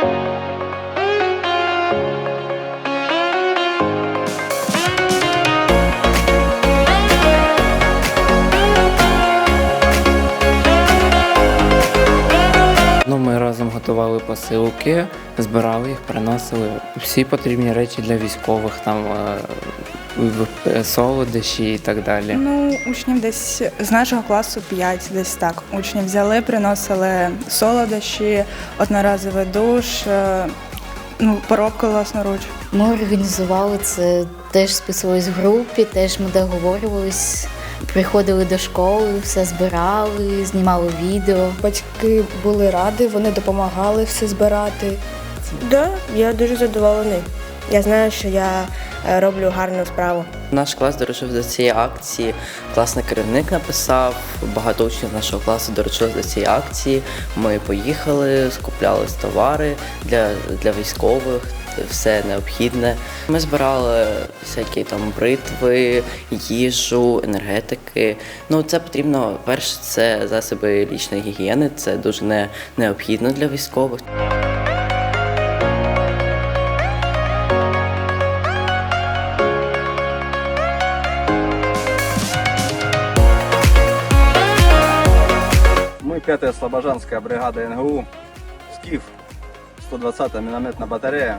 Thank you. Видавали посилки, збирали їх, приносили всі потрібні речі для військових, там е, в- е, солодощі і так далі. Ну, учнів десь з нашого класу 5, десь так. Учні взяли, приносили солодощі, одноразовий душ, е, ну, поробку власноруч. Ми організували це, теж списувались в групі, теж ми договорювались, приходили до школи, все збирали, знімали відео. Батьки були раді, вони допомагали все збирати. Да, я дуже задоволений. Я знаю, що я е, роблю гарну справу. Наш клас доручив до цієї акції. Класний керівник написав. Багато учнів нашого класу доручили до цієї акції. Ми поїхали, скуплялись товари для, для військових, все необхідне. Ми збирали всякі там бритви, їжу, енергетики. Ну, це потрібно перше, це засоби лічної гігієни. Це дуже не, необхідно для військових. Мы, 5-я Слобожанская бригада НГУ, СКІФ, 120-та мінометна батарея.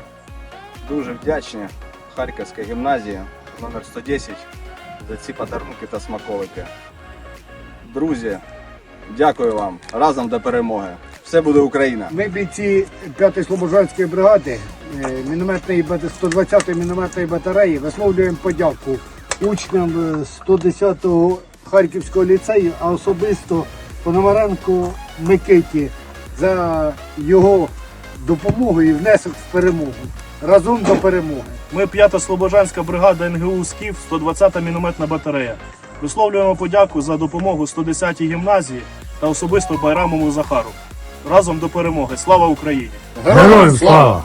Дуже вдячні Харківській гімназії номер 110 за ці подарунки та смаколики. Друзі, дякую вам. Разом до перемоги. Все буде Україна! Ми бійці 5-ї Слобожанської бригади е, мінометної 120-ї мінометної батареї висловлюємо подяку учням е, 110-го Харківського ліцею, а особисто Пономаренку Микиті за його допомогу і внесок в перемогу. Разом до перемоги. Ми 5-та Слобожанська бригада НГУ СКІФ, 120-та мінометна батарея. Висловлюємо подяку за допомогу 110-й гімназії та особисто Байрамову Захару. Разом до перемоги. Слава Україні! Героям слава!